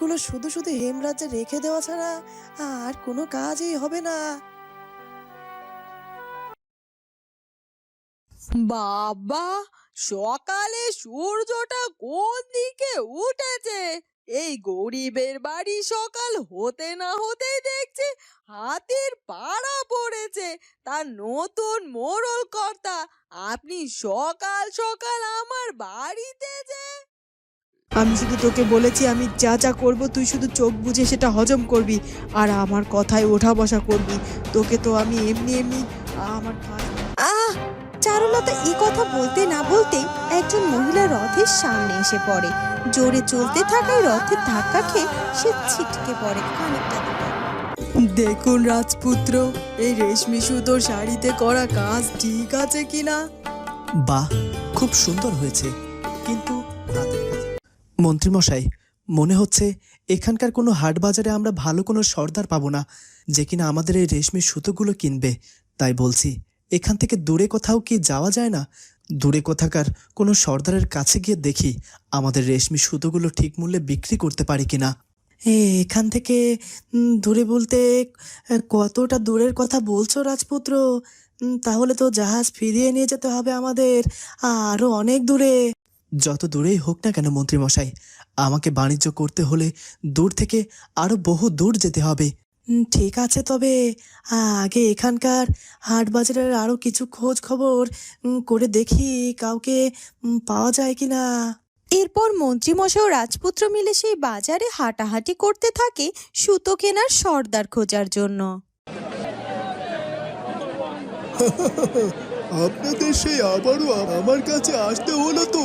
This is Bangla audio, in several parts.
এগুলো শুধু শুধু হেমরাজ্যে রেখে দেওয়া ছাড়া আর কোনো কাজই হবে না। বাবা, সকালে সূর্যটা কোন দিকে উঠেছে? এই গরিবের বাড়ি সকাল হতে না হতেই দেখছি হাতির পাড়া পড়েছে। তার নতুন মোড়ল কর্তা আপনি সকাল সকাল আমার বাড়িতে যে আমি শুধু তোকে বলেছি আমি যা যা করব তুই শুধু চোখ বুঝে সেটা হজম করবি। আর আমার কথায় ওঠা বসা করবি। তোকে তো আমি এমনি এমনি আমার আহ চারুলতা এই কথা বলতে না বলতেই একজন মহিলা রথের সামনে এসে পড়ে। জোরে চলতে থাকায় রথের ধাক্কা খেয়ে সে ছিটকে পড়ে খানিকটা দেখুন রাজপুত্র এই রেশমি সুতোর শাড়িতে করা কাজ ঠিক আছে কিনা? বাহ খুব সুন্দর হয়েছে। কিন্তু মন্ত্রীমশাই, মনে হচ্ছে এখানকার কোনো হাট বাজারে আমরা ভালো কোনো সর্দার পাবো না, যে কিনা আমাদের এই রেশমি সুতোগুলো কিনবে। তাই বলছি, এখান থেকে দূরে কোথাও কি যাওয়া যায় না? দূরে কোথাকার কোনো সর্দারের কাছে গিয়ে দেখি আমাদের রেশমি সুতোগুলো ঠিক মূল্যে বিক্রি করতে পারি কিনা। এখান থেকে দূরে বলতে কতটা দূরের কথা বলছো রাজপুত্র? তাহলে তো জাহাজ ফিরিয়ে নিয়ে যেতে হবে আমাদের আরও অনেক দূরে। যত দূরেই হোক না কেন মন্ত্রীমশাই আমাকে বাণিজ্য করতে হলে দূর থেকে আরও বহু দূর যেতে হবে। ঠিক আছে তবে আগে এখানকার হাট বাজারের আরও কিছু খোঁজ খবর করে দেখি কাউকে পাওয়া যায় কিনা। এরপর মন্ত্রীমশাই ও রাজপুত্র মিলে সেই বাজারে হাঁটাহাঁটি করতে থাকে সুতো কেনার সর্দার খোঁজার জন্য। আপনাদের সেই আবারও আমার কাছে আসতে হলো তো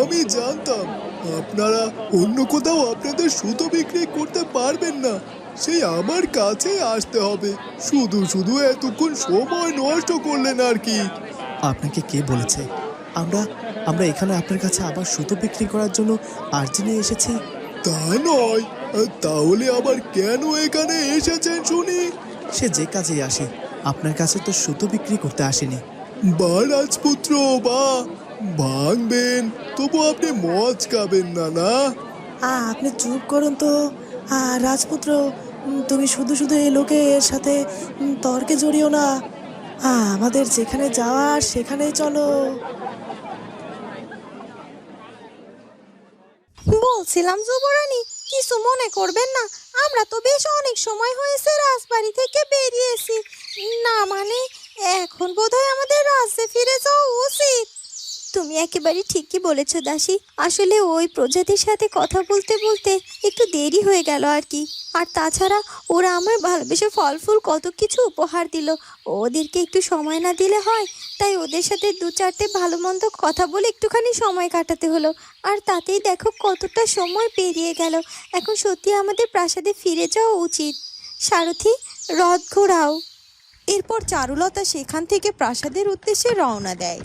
আমি জানতাম। আপনারা অন্য কোথাও আপনাদের সুতো বিক্রি করতে পারবেন না। সেই আমার কাছে আসতে হবে। শুধু শুধু এতক্ষণ সময় নষ্ট করলেন আর কি। আপনাকে কে বলেছে? আমরা আমরা এখানে আপনার কাছে আবার সুতো বিক্রি করার জন্য আর্জি নিয়ে এসেছি? তা নয়। তাহলে আবার কেন এখানে এসেছেন শুনি? সে যে কাজেই আসে আপনার কাছে তো সুতো বিক্রি করতে আসেনি। বা রাজপুত্র বা ভাঙবেন তবু আপনি মজ খাবেন না না? আপনি চুপ করুন তো। রাজপুত্র তুমি শুধু শুধু এই লোকের সাথে তর্কে জড়িও না। আ, আমাদের যেখানে যাওয়ার সেখানেই চলো। বলছিলাম যুবরানী কিছু মনে করবেন না। আমরা তো বেশ অনেক সময় হয়েছে রাজবাড়ি থেকে বেরিয়েছি। না মানে এখন বোধহয় আমাদের রাজ্যে ফিরে যাওয়া উচিত। তুমি একেবারে ঠিকই বলেছ, দাসী। আসলে ওই প্রজাতির সাথে কথা বলতে বলতে একটু দেরি হয়ে গেল আর কি। আর তাছাড়া ওরা আমার ভালোবেসে ফল ফুল কত কিছু উপহার দিল। ওদেরকে একটু সময় না দিলে হয়, তাই ওদের সাথে দু চারটে ভালো মন্দ কথা বলে একটুখানি সময় কাটাতে হলো। আর তাতেই দেখো কতটা সময় পেরিয়ে গেল। এখন সত্যি আমাদের প্রাসাদে ফিরে যাওয়া উচিত। সারথি, রথ ঘোরাও। এরপর চারুলতা সেখান থেকে প্রাসাদের উদ্দেশ্যে রওনা দেয়।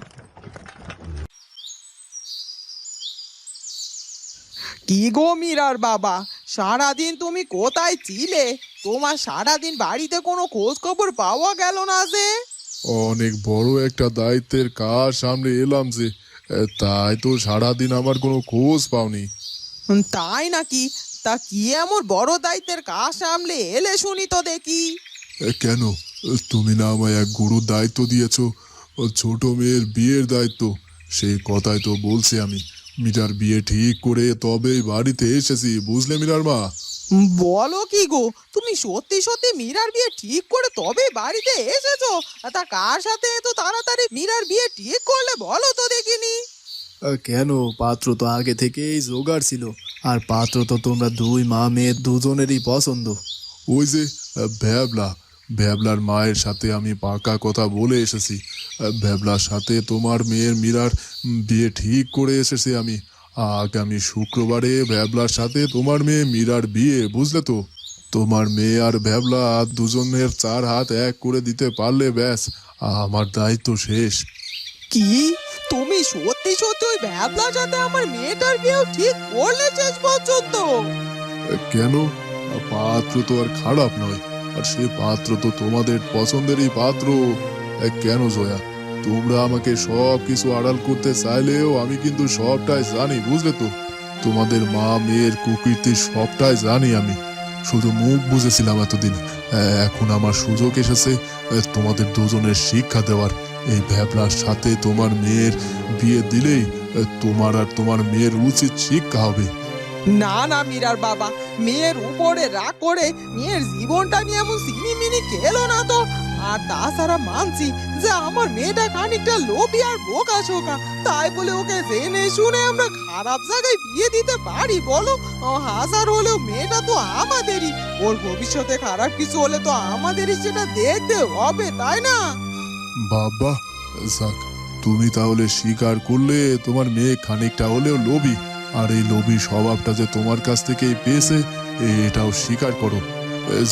কি গো মীরার বাবা? সারাদিন তুমি কোথায় ছিলে? তোমার সারাদিন বাড়িতে কোনো খোঁজ খবর পাওয়া গেল না যে? অনেক বড় একটা দায়িত্বের কাজ সামনে এলাম যে তাই তো সারাদিন আমার কোনো খোঁজ পাওনি। তাই নাকি? তা কি এমন বড় দায়িত্বের কাজ সামলে এলে শুনি তো দেখি। কেন? তুমি না আমায় এক গুরুর দায়িত্ব দিয়েছ ও ছোট মেয়ের বিয়ের দায়িত্ব। সেই কথাই তো বলছি আমি। মিটার বিয়ে ঠিক করে তবেই বাড়িতে এসেছি বুঝলে মিরার মা? বলো কি গো তুমি সত্যি সত্যি মীরার বিয়ে ঠিক করে তবে বাড়িতে এসেছ? তা কার সাথে এত তাড়াতাড়ি মীরার বিয়ে ঠিক করলে বলো তো দেখিনি? কেন? পাত্র তো আগে থেকেই জোগাড় ছিল। আর পাত্র তো তোমরা দুই মা মেয়ে দুজনেরই পছন্দ। ওই যে ভ্যাবলা। ভ্যাবলার মায়ের সাথে আমি পাকা কথা বলে এসেছি। ভ্যাবলার সাথে তোমার মেয়ের মীরার বিয়ে ঠিক করে এসেছি আমি। আগামী শুক্রবারে ভ্যাবলার সাথে তোমার মেয়ে মীরার বিয়ে বুঝলে তো? তোমার মেয়ে আর ভ্যাবলা দুজনের চার হাত এক করে দিতে পারলে ব্যাস আমার দায়িত্ব শেষ। কি? তুমি সত্যি সত্যি ওই ভ্যাবলার সাথে আমার মেয়েটার বিয়েও ঠিক করলে শেষ পর্যন্ত? কেন? পাত্র তো আর খারাপ নয়। আর সে পাত্র তো তোমাদের পছন্দেরই পাত্র। কেন জয়া? তোমরা আমাকে সব কিছু আড়াল করতে চাইলেও আমি কিন্তু সবটাই জানি, বুঝলে তো? তোমাদের মা মেয়ের কুকীর্তি সবটাই জানি আমি। শুধু মুখ বুঝেছিলাম এতদিন। এখন আমার সুযোগ এসেছে তোমাদের দুজনের শিক্ষা দেওয়ার। এই ভ্যাবলার সাথে তোমার মেয়ের বিয়ে দিলেই তোমার আর তোমার মেয়ের উচিত শিক্ষা হবে। না না মীরার বাবা, মেয়ের উপরে রাগ করে মেয়ের জীবনটা নিয়ে এমন সিনিমিনি খেলো না তো। আর তাছাড়া মানছি যে আমার মেয়েটা খানিকটা লোভী আর বোকা শোকা, তাই বলে ওকে জেনে শুনে আমরা খারাপ জায়গায় বিয়ে দিতে পারি, বলো? হাজার হলেও মেয়েটা তো আমাদেরই। ওর ভবিষ্যতে খারাপ কিছু হলে তো আমাদেরই সেটা দেখতে হবে, তাই না? বাবা তুমি তাহলে স্বীকার করলে তোমার মেয়ে খানিকটা হলেও লোভী। আর এই লোভী স্বভাবটা যে তোমার কাছ থেকেই পেয়েছে এটাও স্বীকার করো।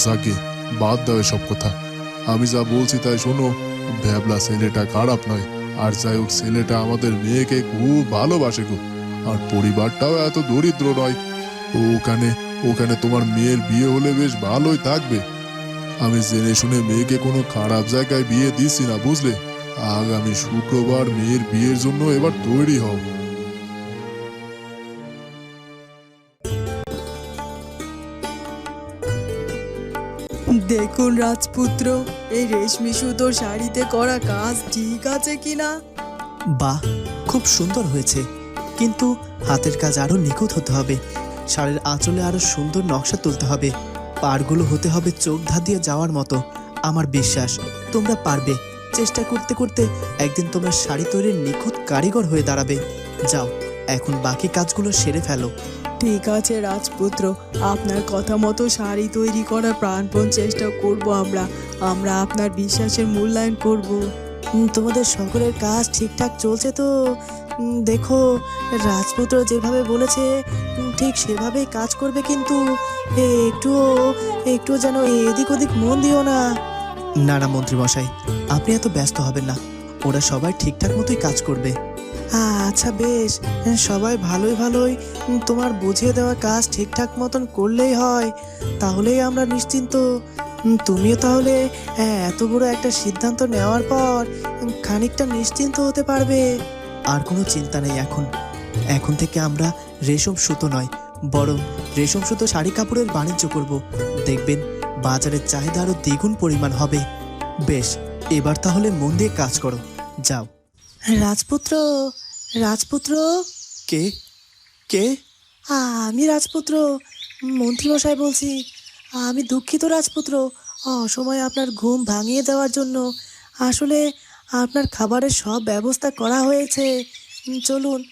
যাকে বাদ দাও এসব কথা। আমি যা বলছি তাই শোনো, ভ্যাবলা ছেলেটা খারাপ নয়। আর যাই হোক, ছেলেটা আমাদের মেয়েকে খুব ভালোবাসে গো। আর পরিবারটাও এত দরিদ্র নয়। ওখানে ওখানে তোমার মেয়ের বিয়ে হলে বেশ ভালোই থাকবে। আমি জেনে শুনে মেয়েকে কোনো খারাপ জায়গায় বিয়ে দিচ্ছি না, বুঝলে? আগামী শুক্রবার মেয়ের বিয়ের জন্য এবার তৈরি হও। দেখুন রাজপুত্র, এই রেশমি সুতোর শাড়িতে করা কাজ ঠিক আছে কিনা? বাহ, খুব সুন্দর হয়েছে। কিন্তু হাতের কাজ আরও নিখুঁত হতে হবে। শাড়ির আঁচলে আরও সুন্দর নকশা তুলতে হবে। পাড়গুলো হতে হবে চোখ ধাঁধিয়ে যাওয়ার মতো। আমার বিশ্বাস, তোমরা পারবে। চেষ্টা করতে করতে একদিন তোমরা শাড়ি তৈরির নিখুঁত কারিগর হয়ে দাঁড়াবে। যাও, এখন বাকি কাজগুলো সেরে ফেলো। ঠিক আছে রাজপুত্র। আপনার কথা মতো শাড়ি তৈরি করার প্রাণপণ চেষ্টা করব আমরা। আমরা আপনার বিশ্বাসের মূল্যায়ন করব। তোমাদের সকলের কাজ ঠিকঠাক চলছে তো? দেখো রাজপুত্র যেভাবে বলেছে ঠিক সেভাবেই কাজ করবে কিন্তু এ, একটুও একটুও যেন এদিক ওদিক মন দিও না। না না মন্ত্রীমশাই আপনি এত ব্যস্ত হবেন না। ওরা সবাই ঠিকঠাক মতোই কাজ করবে। আচ্ছা বেশ। সবাই ভালোই ভালোই। তোমার বুঝিয়ে দেওয়া কাজ ঠিকঠাক মতন করলেই হয়। তাহলেই আমরা নিশ্চিন্ত। তুমিও তাহলে হ্যাঁ, এত বড় একটা সিদ্ধান্ত নেওয়ার পর খানিকটা নিশ্চিন্ত হতে পারবে। আর কোনো চিন্তা নেই এখন। এখন থেকে আমরা রেশম সুতো নয় বরং রেশম সুতো শাড়ি কাপড়ের বাণিজ্য করব। দেখবেন বাজারের চাহিদা আরও দ্বিগুণ পরিমাণ হবে। বেশ এবার তাহলে মন দিয়ে কাজ করো। যাও। রাজপুত্র রাজপুত্র? কে? কে? আমি রাজপুত্র মন্ত্রীমশাই বলছি। আমি দুঃখিত রাজপুত্র অসময়ে আপনার ঘুম ভাঙিয়ে দেওয়ার জন্য। আসলে আপনার খাবারের সব ব্যবস্থা করা হয়েছে। চলুন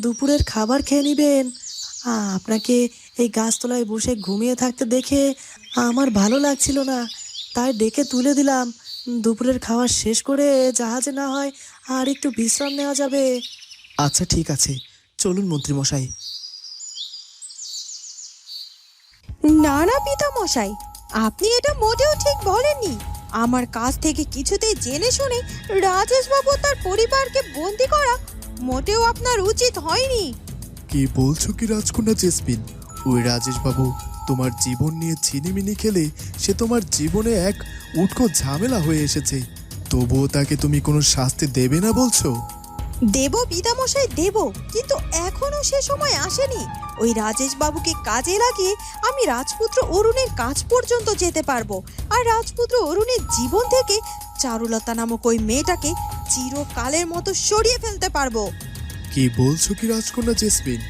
দুপুরের খাবার খেয়ে নেবেন। আপনাকে এই গাছতলায় বসে ঘুমিয়ে থাকতে দেখে আমার ভালো লাগছিল না। তাই ডেকে তুলে দিলাম। দুপুরের খাবার শেষ করে জাহাজে না হয় আর একটু বিশ্রাম নেওয়া যাবে। আচ্ছা ঠিক আছে। চলুন মন্ত্রীমশাই। না না পিতামশাই আপনি এটা মোটেও ঠিক বলেননি। আমার কাছ থেকে কিছুতেই জেনে শুনে রাজেশবাবু তার পরিবারকে বন্দি করা মোটেও আপনার উচিত হয়নি। কি বলছো কি রাজকন্যা জেসমিন? ওই রাজেশ বাবু তোমার জীবন নিয়ে ছিনিমিনি খেলে সে তোমার জীবনে এক উটকো ঝামেলা হয়ে এসেছে। তবুও তাকে তুমি কোনো শাস্তি দেবে না বলছো? দেব পিতামশাই দেব। কিন্তু এখনও সে সময় আসেনি। ওই রাজেশ বাবুকে কাজে লাগিয়ে আমি রাজপুত্র অরুণের কাজ পর্যন্ত যেতে পারব। আর রাজপুত্র অরুণের জীবন থেকে চারুলতা নামক ওই মেয়েটাকে চিরকালের মতো সরিয়ে ফেলতে পারব। কি বলছো কি রাজকন্যা জেসমিন?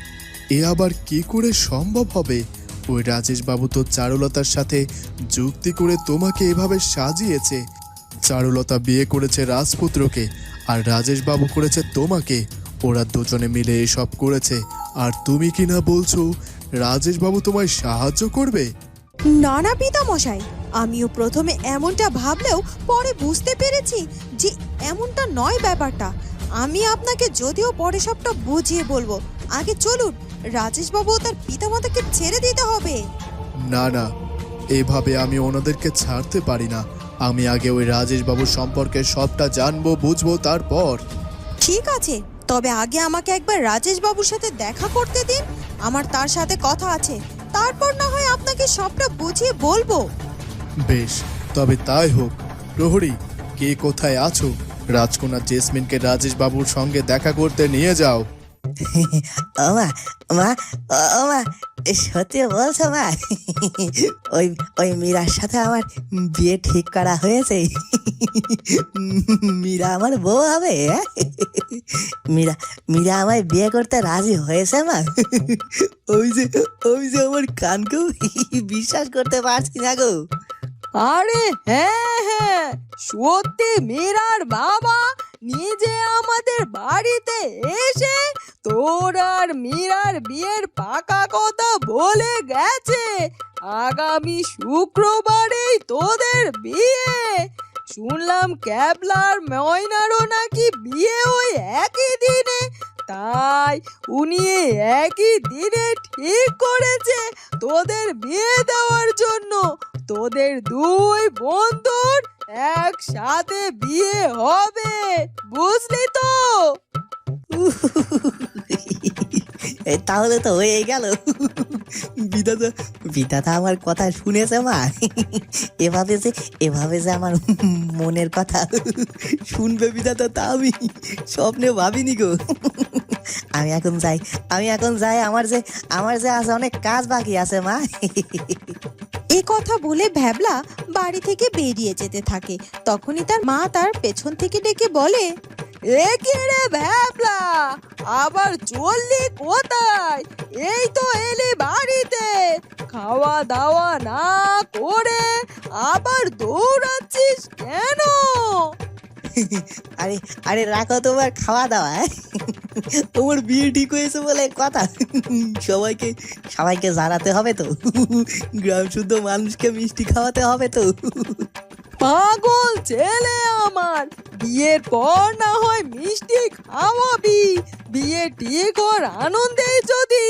এ আবার কি করে সম্ভব হবে? ওই রাজেশ বাবু তো চারুলতার সাথে যুক্তি করে তোমাকে এভাবে সাজিয়েছে। চারুলতা বিয়ে করেছে রাজপুত্রকে আর রাজেশ বাবু করেছে তোমাকে। ওরা দুজনে মিলে এসব করেছে। আর তুমি কি না বলছো রাজেশ বাবু তোমায় সাহায্য করবে? না না পিতামশাই আমিও প্রথমে এমনটা ভাবলেও পরে বুঝতে পেরেছি যে এমনটা নয় ব্যাপারটা। আমি আপনাকে যদিও পরে সবটা বুঝিয়ে বলব। আগে চলুন রাজেশবাবু ও তার পিতামাতাকে ছেড়ে দিতে হবে। না না এভাবে আমি ওনাদেরকে ছাড়তে পারি না। আমি আগে ওই রাজেশ বাবুর সম্পর্কে সবটা জানব বুঝব তারপর। ঠিক আছে তবে আগে আমাকে একবার রাজেশ বাবুর সাথে দেখা করতে দিন। আমার তার সাথে কথা আছে। তারপর না হয় আপনাকে সবটা বুঝিয়ে বলব। বেশ তবে তাই হোক। প্রহরী কে কোথায় আছো? রাজকন্যা জেসমিনকে রাজেশ বাবুর সঙ্গে দেখা করতে নিয়ে যাও। ও মা মা ও মা সত্যি বলছো মা ওই ওই মীরার সাথে আমার বিয়ে ঠিক করা হয়েছে। মীরা আমার বউ হবে হ্যাঁ? মীরা মীরা আমায় বিয়ে করতে রাজি হয়েছে মা ওই যে ওই যে আমার কানকেও বিশ্বাস করতে পারছি না গো। আরে হ্যাঁ হ্যাঁ সত্যি মীরার বাবা নিজে আমাদের বাড়িতে এসে তোর আর মীরার বিয়ের পাকা কথা বলে গেছে। আগামী শুক্রবারেই তোদের বিয়ে। শুনলাম ক্যাবলার ময়নারও নাকি বিয়ে ওই একই দিনে। তাই উনি একই দিনে ঠিক করেছে তোদের বিয়ে দেওয়ার জন্য। তোদের দুই বন্ধুর একসাথে বিয়ে হবে, বুঝলি তো? তাহলে তো হয়ে গেল। বিধাতা বিধাতা আমার কথা শুনেছে মা। এভাবে যে এভাবে যে আমার মনের কথা শুনবে বিধাতা, তা আমি স্বপ্নে ভাবিনি গো। আমি এখন যাই, আমি এখন যাই, আমার যে আমার যে আছে অনেক কাজ বাকি আছে মা। এ কথা বলে ভ্যাবলা বাড়ি থেকে বেরিয়ে যেতে থাকে। তখনই তার মা তার পেছন থেকে ডেকে বলে এ রে ভ্যাবলা আবার চললি কোথায়? এই তো এলি বাড়িতে খাওয়া দাওয়া না করে আবার দৌড়াচ্ছিস কেন? আরে আরে রাখো তোমার খাওয়া দাওয়া হ্যাঁ? তোমার বিয়ে ঠিক হয়েছে বলে কথা। সবাইকে সবাইকে জানাতে হবে তো। গ্রাম শুদ্ধ মানুষকে মিষ্টি খাওয়াতে হবে তো। পাগল ছেলে আমার। বিয়ের পর না হয় মিষ্টি খাওয়াবি। বিয়ে ঠিক ওর আনন্দে যদি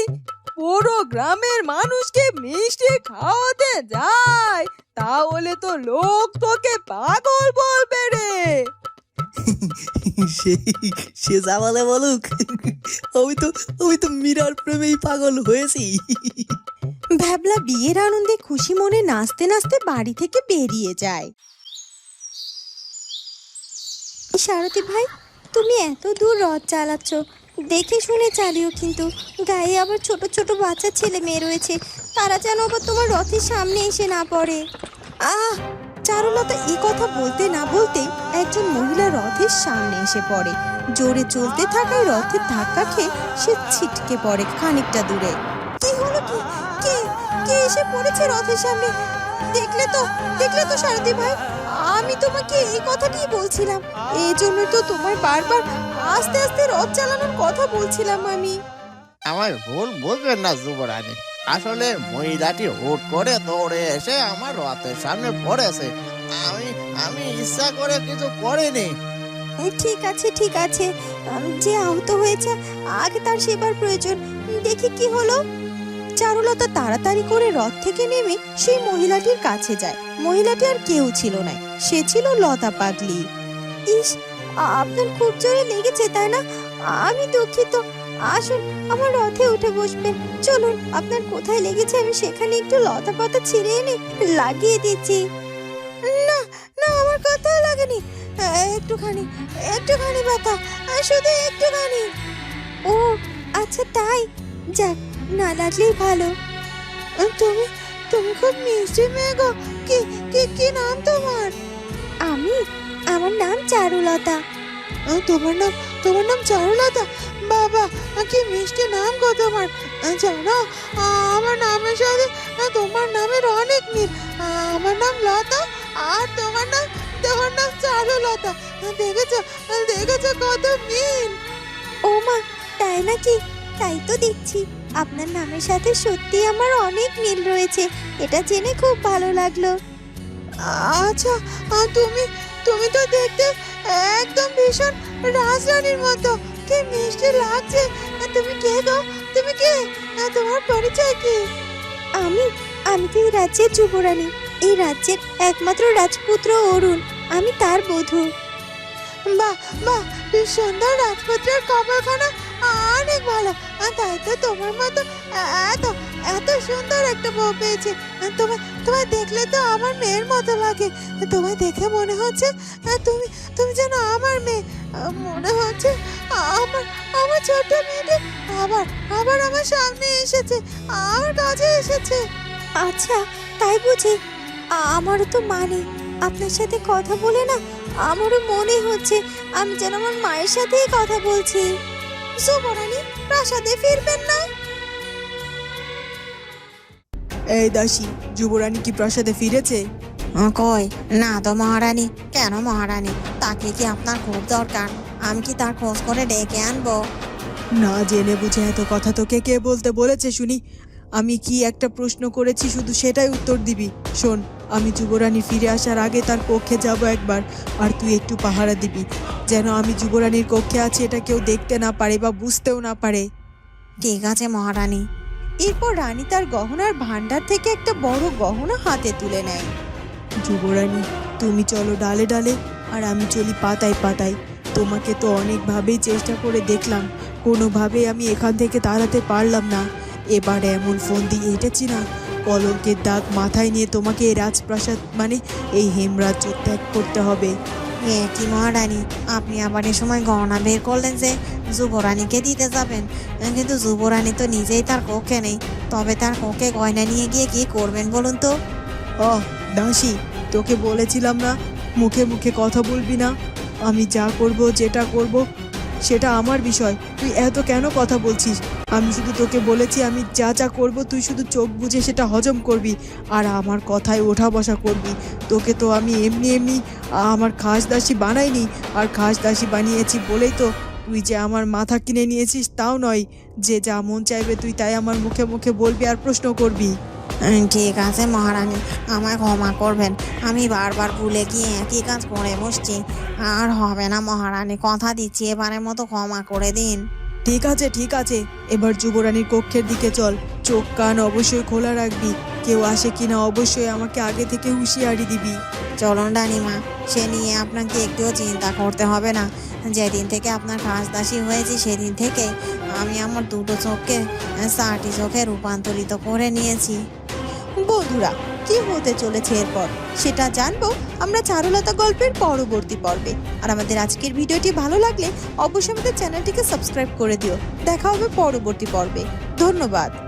পুরো গ্রামের মানুষকে মিষ্টি খাওয়াতে যায় তাহলে তো লোক তোকে পাগল বলবে রে। সে সে বলে বলুক। আমি তো আমি তো মীরার প্রেমেই পাগল হয়েছি। ভ্যাবলা বিয়ের আনন্দে খুশি মনে নাচতে নাচতে বাড়ি থেকে বেরিয়ে যায়। সারথী ভাই, তুমি এত দূর রথ চালাচ্ছ। দেখে শুনে চালিও কিন্তু। গায়ে আবার ছোট ছোট বাচ্চা ছেলে মেয়ে রয়েছে। তারা যেন আবার তোমার রথের সামনে এসে না পড়ে। আহ! চারুলতা এই কথা বলতে না বলতে একজন মহিলা রথের সামনে এসে পড়ে। জোরে চলতে থাকায় রথের ধাক্কা খেয়ে সে ছিটকে পড়ে খানিকটা দূরে। কি হলো কি? কে? কে এসে পড়েছে রথের সামনে? দেখলে তো দেখলে তো সারথী ভাই। আমি তোমাকে এই কথাটাই বলছিলাম। এই জন্য তো তোমার বারবার আস্তে আস্তে রথ চালানোর কথা বলছিলাম আমি। আমার ভুল বুঝবেন না যুবরানী। আসলে মহিলাটি হুট করে দৌড়ে এসে আমার রথের সামনে পড়েছে। আমি আমি ইচ্ছা করে কিছু করিনি। ঠিক আছে ঠিক আছে। যে আহত হয়েছে আগে তার সেবার প্রয়োজন। দেখি কি হলো। চারুলতা তাড়াতাড়ি করে রথ থেকে নেমে সেই মহিলাটির কাছে যায়। মহিলাটি আর কেউ ছিল না। সে ছিল লতা পাগলি। ইস আপনার খুব জোরে লেগেছে, তাই না? আমি দুঃখিত। আসুন, আমার রথে উঠে বসবেন। চলুন, আপনার কোথায় লেগেছে আমি সেখানে একটু লতা পাতা ছিঁড়ে এনে লাগিয়ে দিচ্ছি। না না, আমার কোথাও লাগেনি। একটুখানি একটুখানি আর শুধু একটুখানি। ও আচ্ছা তাই। যাক, না লাগলেই ভালো। তুমি তুমি খুব মিষ্টি মেয়ে গো। কি কি কি নাম তোমার? আমি আমার নাম চারুলতা। তোমার নাম তোমার নাম চারুলতা? বাবা কি মিষ্টি নাম গো তোমার। জানো আমার নামের সাথে তোমার নামের অনেক মিল। আমার নাম লতা আর তোমার নাম তোমার নাম চারুলতা। দেখেছ দেখেছ কত মিল। ও মা তাই নাকি? তাই তো দেখছি। আপনার নামের সাথে সত্যি আমার অনেক মিল রয়েছে। এটা জেনে খুব ভালো লাগল। আচ্ছা আর তুমি তুমি তো দেখতে একদম ভীষণ রাজরানীর মতো। কি মিষ্টি লাগছে। তুমি কে গো? তুমি কে? তোমার পরিচয় কি? আমি আমি তো এই রাজ্যের যুবরানী। এই রাজ্যের একমাত্র রাজপুত্র অরুণ। আমি তার বধূ। বাহ বাহ সুন্দর রাজপুত্রের কপালখানা অনেক ভালো। তাই তো তোমার মতো এত এত সুন্দর একটা বউ পেয়েছে। তোমায় তোমায় দেখলে তো আমার মেয়ের মতো লাগে। তোমায় দেখে মনে হচ্ছে তুমি তুমি যেন আমার মেয়ে। মনে হচ্ছে আমার আমার ছোট্ট মেয়েটা আবার আবার আমার সামনে এসেছে আর কাছে এসেছে। আচ্ছা তাই বুঝি। আমারও তো মানে আপনার সাথে কথা বলে না, আমারও মনে হচ্ছে আমি যেন আমার মায়ের সাথেই কথা বলছি। সুবরানি প্রাসাদে ফিরবেন না। এই দাসী যুবরানী কি প্রাসাদে ফিরেছে? কই? না তো মহারানী। কেন মহারানী? তাকে কি আপনার খুব দরকার। আমি কি তার খোঁজ করে ডেকে আনব? না জেনে বুঝে এত কথা তোকে কে বলতে বলেছে শুনি। আমি কি একটা প্রশ্ন করেছি শুধু সেটাই উত্তর দিবি। শোন আমি যুবরানী ফিরে আসার আগে তার কক্ষে যাব একবার আর তুই একটু পাহারা দিবি। যেন আমি যুবরানীর কক্ষে আছি এটা কেউ দেখতে না পারে বা বুঝতেও না পারে। ঠিক আছে মহারানী। এরপর রানী তার গহনার ভান্ডার থেকে একটা বড় গহনা হাতে তুলে নেয়। যুবরানী তুমি চলো ডালে ডালে আর আমি চলি পাতায় পাতায়। তোমাকে তো অনেকভাবেই চেষ্টা করে দেখলাম কোনোভাবেই আমি এখান থেকে তাড়াতে পারলাম না। এবারে এমন ফোন দিয়ে হেঁটেছি না। কলঙ্কের দাগ মাথায় নিয়ে তোমাকে রাজপ্রাসাদ মানে এই হেমরাজ্য ত্যাগ করতে হবে। এ কি মহারানী, আপনি আবার এ সময় গহনা বের করলেন যে যুবরানীকে দিতে যাবেন। কিন্তু যুবরানী তো নিজেই তার কক্ষে নেই। তবে তার কক্ষে গয়না নিয়ে গিয়ে কি করবেন বলুন তো? ও দাসী, তোকে বলেছিলাম না, মুখে মুখে কথা বলবি না। আমি যা করব, যেটা করব সেটা আমার বিষয়। তুই এত কেন কথা বলছিস? আমি শুধু তোকে বলেছি, আমি যা যা করব, তুই শুধু চোখ বুঝে সেটা হজম করবি। আর আমার কথায় ওঠা বসা করবি। তোকে তো আমি এমনি এমনি আমার খাস দাসী বানাইনি। আর খাস দাসী বানিয়েছি বলেই তো তুই যে আমার মাথা কিনে নিয়েছিস, তাও নয়। যে যা মন চাইবে তুই তাই আমার মুখে মুখে বলবি আর প্রশ্ন করবি। ঠিক আছে, মহারানী, আমায় ক্ষমা করবেন। আমি বারবার ভুলে গিয়ে একই কাজ করে বসছি। আর হবে না, মহারানী, কথা দিচ্ছি, এবারের মতো ক্ষমা করে দিন। ঠিক আছে ঠিক আছে, এবার যুবরানীর কক্ষের দিকে চল। চোখ কান অবশ্যই খোলা রাখবি। কেউ আসে কিনা অবশ্যই আমাকে আগে থেকে হুঁশিয়ারি দিবি। চলুন রানীমা, সে নিয়ে আপনাকে একটুও চিন্তা করতে হবে না। যেদিন থেকে আপনার খাসদাসী হয়েছি, সেদিন থেকে আমি আমার দুটো চোখকে চারটি চোখে রূপান্তরিত করে নিয়েছি। বন্ধুরা, কি হতে চলেছে এরপর? সেটা জানব আমরা চারুলতা গল্পের পরবর্তী পর্বে। আর আমাদের আজকের ভিডিওটি ভালো লাগলে অবশ্যই আমাদের চ্যানেলটিকে সাবস্ক্রাইব করে দিও। দেখা হবে পরবর্তী পর্বে। ধন্যবাদ।